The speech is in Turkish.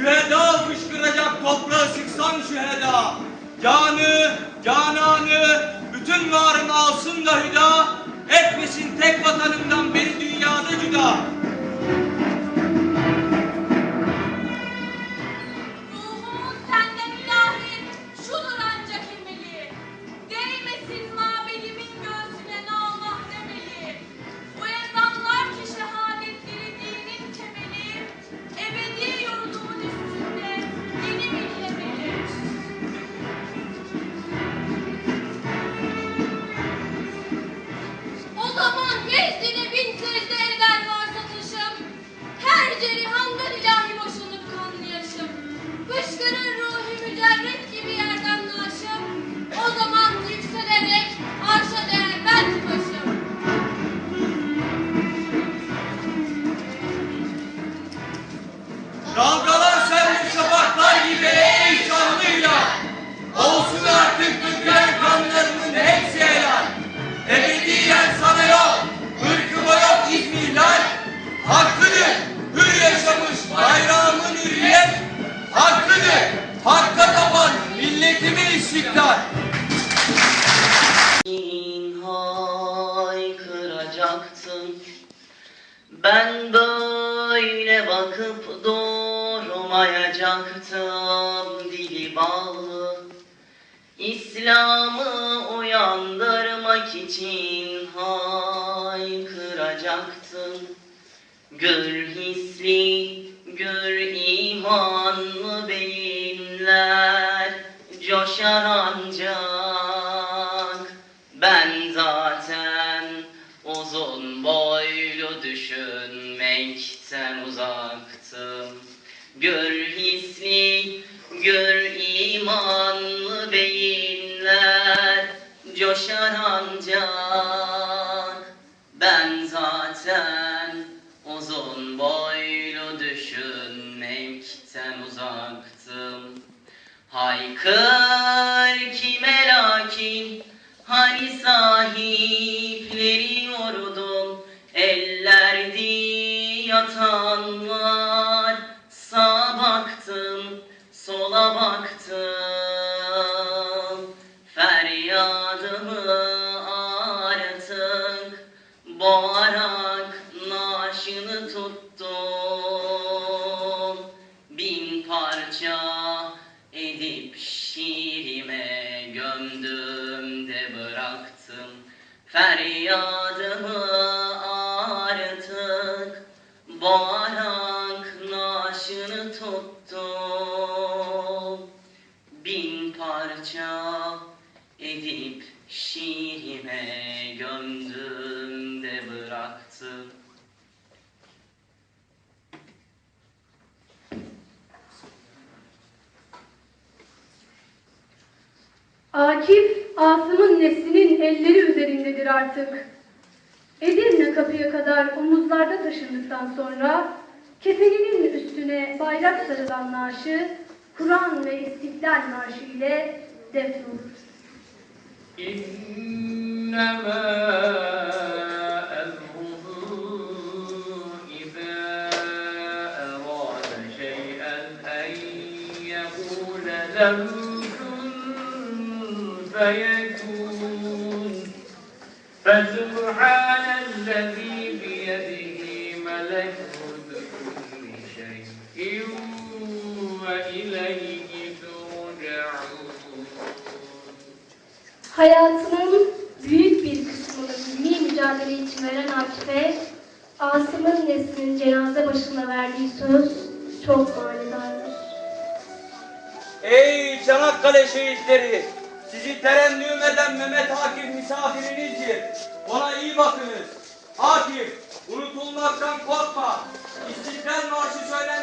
Şüheda fışkıracak toprağı sıksan şüheda. Canı, cananı, bütün varımı alsın da hüda. Etmesin tek vatanımdan beni dünyada cüda. Come on, raise the haykıracaktım Ben böyle bakıp durmayacaktım Dili bağlı. İslam'ı uyandırmak için haykıracaktım. Gör hisli, gör imanlı beyinler coşar ancak Gör hisli, gör imanlı beyinler? Coşar ancak. Ben zaten uzun boylu düşünmekten uzaktım. Haykır Feryadımı artık boğarak naşını tuttum. Bin parça edip şiirime gömdüm de bıraktım. Feryadımı artık boğarak bıraktı. Akif, Asım'ın neslinin elleri üzerindedir artık. Edirne kapıya kadar omuzlarda taşındıktan sonra kefeninin üstüne bayrak sarılan naaşı Kur'an ve İstiklal Marşı ile defnolur. İnnemâ يقول له كن فيكون فسبحان الذي بيده ملكوت كل شيء وإليه ترجعون Hayatının büyük bir kısmını milli mücadele için veren Akif'e Asım'ın neslinin cenaze başında verdiği söz çok manidardır. Ey Çanakkale şehitleri! Sizi terennüm eden Mehmet Akif misafirinizdir. Ona iyi bakınız. Akif, unutulmaktan korkma. İstiklal Marşı söylendikçe